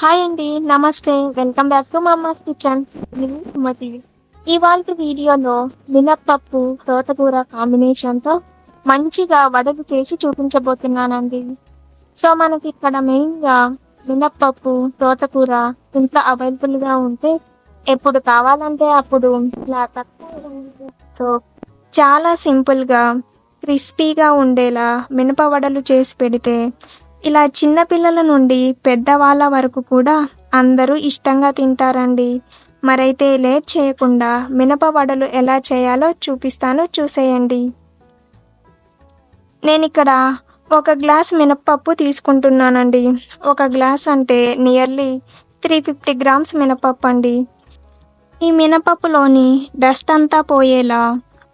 Hi అండి నమస్తే welcome back to Mamma's Kitchen Sumathi ఇవాళ వీడియోలో మినప్పప్పు తోటకూర కాంబినేషన్తో మంచిగా వడలు చేసి చూపించబోతున్నానండి. సో మనకి ఇక్కడ మెయిన్గా మినప్పప్పు తోటకూర ఇంట్లో అవైలబుల్గా ఉంటే ఎప్పుడు కావాలంటే అప్పుడు ఇలా తక్కువ చాలా సింపుల్గా క్రిస్పీగా ఉండేలా మినప వడలు చేసి పెడితే ఇలా చిన్నపిల్లల నుండి పెద్దవాళ్ళ వరకు కూడా అందరూ ఇష్టంగా తింటారండి. మరైతే లేట్ చేయకుండా మినప వడలు ఎలా చేయాలో చూపిస్తాను చూసేయండి. నేను ఇక్కడ ఒక గ్లాస్ మినపప్పు తీసుకుంటున్నానండి. ఒక గ్లాస్ అంటే నియర్లీ త్రీ ఫిఫ్టీ గ్రామ్స్ మినపప్పు అండి ఈ మినపప్పులోని డస్ట్ అంతా పోయేలా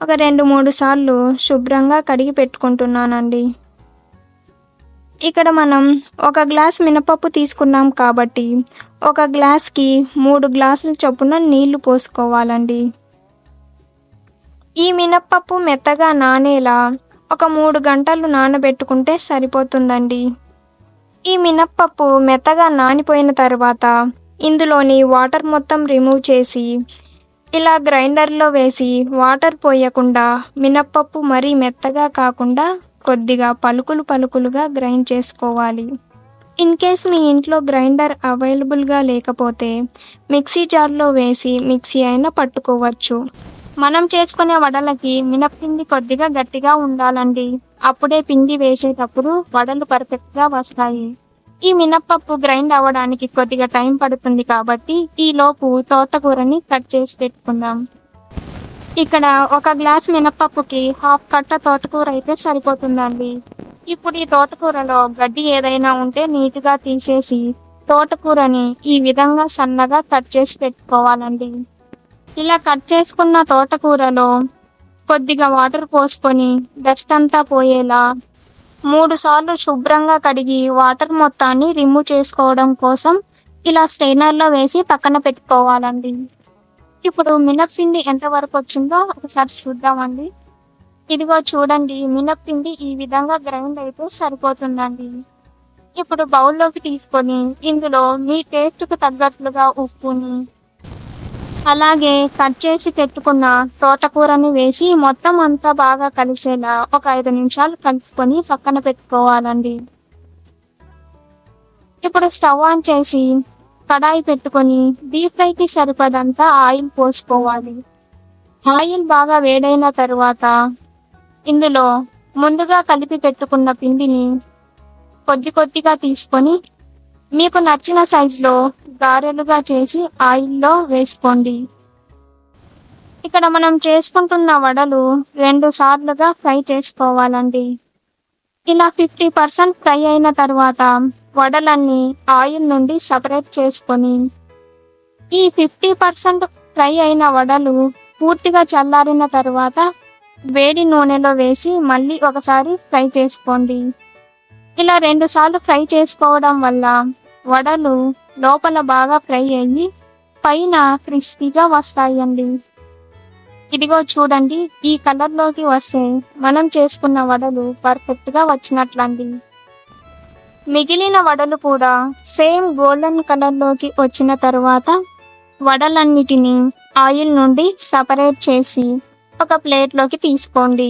ఒక రెండు మూడు సార్లు శుభ్రంగా కడిగి పెట్టుకుంటున్నానండి. ఇక్కడ మనం ఒక గ్లాస్ మినపప్పు తీసుకున్నాం కాబట్టి ఒక గ్లాస్కి మూడు గ్లాసుల చొప్పున నీళ్ళు పోసుకోవాలండి. ఈ మినప్పప్పు మెత్తగా నానేలా ఒక మూడు గంటలు నానబెట్టుకుంటే సరిపోతుందండి. ఈ మినప్పప్పు మెత్తగా నానిపోయిన తర్వాత ఇందులోని వాటర్ మొత్తం రిమూవ్ చేసి ఇలా గ్రైండర్లో వేసి వాటర్ పోయకుండా మినప్పప్పు మరీ మెత్తగా కాకుండా కొద్దిగా పలుకులు పలుకులుగా గ్రైండ్ చేసుకోవాలి. ఇన్ కేస్ మీ ఇంట్లో గ్రైండర్ అవైలబుల్గా లేకపోతే మిక్సీ జార్లో వేసి మిక్సీ అయినా పట్టుకోవచ్చు. మనం చేసుకునే వడలకి మినపిండి కొద్దిగా గట్టిగా ఉండాలండి. అప్పుడే పిండి వేసేటప్పుడు వడలు పర్ఫెక్ట్గా వస్తాయి. ఈ మినప్పప్పు గ్రైండ్ అవ్వడానికి కొద్దిగా టైం పడుతుంది కాబట్టి ఈ లోపు తోటకూరని కట్ చేసి పెట్టుకుందాం. ఇక్కడ ఒక గ్లాస్ మినప్పప్పుకి హాఫ్ కట్ట తోటకూర అయితే సరిపోతుందండి. ఇప్పుడు ఈ తోటకూరలో గడ్డి ఏదైనా ఉంటే నీట్గా తీసేసి తోటకూరని ఈ విధంగా సన్నగా కట్ చేసి పెట్టుకోవాలండి. ఇలా కట్ చేసుకున్న తోటకూరలో కొద్దిగా వాటర్ పోసుకొని డస్ట్ అంతా పోయేలా మూడు సార్లు శుభ్రంగా కడిగి వాటర్ మొత్తాన్ని రిమూవ్ చేసుకోవడం కోసం ఇలా స్ట్రైనర్లో వేసి పక్కన పెట్టుకోవాలండి. ఇప్పుడు మినప్పిండి ఎంత వరకు వచ్చిందో ఒకసారి చూద్దామండి. ఇదిగో చూడండి మినప్పిండి ఈ విధంగా గ్రైండ్ అయితే సరిపోతుందండి. ఇప్పుడు బౌల్లోకి తీసుకొని ఇందులో మీ టేస్ట్కు తగ్గట్లుగా ఉప్పుని అలాగే కట్ చేసి పెట్టుకున్న తోటకూరని వేసి మొత్తం అంతా బాగా కలిసేలా ఒక ఐదు నిమిషాలు కలుసుకొని పక్కన పెట్టుకోవాలండి. ఇప్పుడు స్టవ్ ఆన్ చేసి కడాయి పెట్టుకొని డీప్ ఫ్రైకి సరిపడంతా ఆయిల్ పోసుకోవాలి. ఆయిల్ బాగా వేడైన తరువాత ఇందులో ముందుగా కలిపి పెట్టుకున్న పిండిని కొద్ది కొద్దిగా తీసుకొని మీకు నచ్చిన సైజులో గారెలుగా చేసి ఆయిల్లో వేసుకోండి. ఇక్కడ మనం చేసుకుంటున్న వడలు రెండు సార్లుగా ఫ్రై చేసుకోవాలండి. ఇలా ఫిఫ్టీ పర్సెంట్ ఫ్రై అయిన తర్వాత వడలన్నీ ఆయిల్ నుండి సపరేట్ చేసుకొని ఈ ఫిఫ్టీ పర్సెంట్ ఫ్రై అయిన వడలు పూర్తిగా చల్లారిన తర్వాత వేడి నూనెలో వేసి మళ్ళీ ఒకసారి ఫ్రై చేసుకోండి. ఇలా రెండు సార్లు ఫ్రై చేసుకోవడం వల్ల వడలు లోపల బాగా ఫ్రై అయ్యి పైన క్రిస్పీగా వస్తాయండి. ఇదిగో చూడండి ఈ కలర్లోకి వస్తే మనం చేసుకున్న వడలు పర్ఫెక్ట్గా వచ్చినట్లండి. మిగిలిన వడలు కూడా సేమ్ గోల్డెన్ కలర్లోకి వచ్చిన తర్వాత వడలన్నిటినీ ఆయిల్ నుండి సపరేట్ చేసి ఒక ప్లేట్లోకి తీసుకోండి.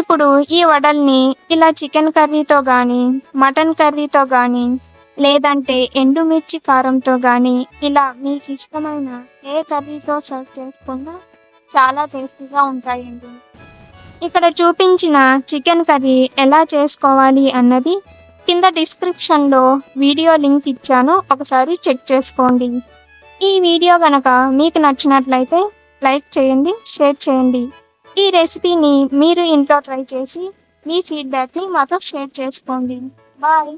ఇప్పుడు ఈ వడల్ని ఇలా చికెన్ కర్రీతో కానీ మటన్ కర్రీతో కానీ లేదంటే ఎండుమిర్చి కారంతో కానీ ఇలా మీకు ఇష్టమైన ఏ కర్రీతో సర్వ్ చేసుకున్నా చాలా టేస్టీగా ఉంటాయండి. ఇక్కడ చూపించిన చికెన్ కర్రీ ఎలా చేసుకోవాలి అన్నది కింద డిస్క్రిప్షన్లో వీడియో లింక్ ఇచ్చాను. ఒకసారి చెక్ చేసుకోండి. ఈ వీడియో గనక మీకు నచ్చినట్లయితే లైక్ చేయండి షేర్ చేయండి. ఈ రెసిపీని మీరు ఇంట్లో ట్రై చేసి మీ ఫీడ్బ్యాక్ని మాతో షేర్ చేసుకోండి. బాయ్.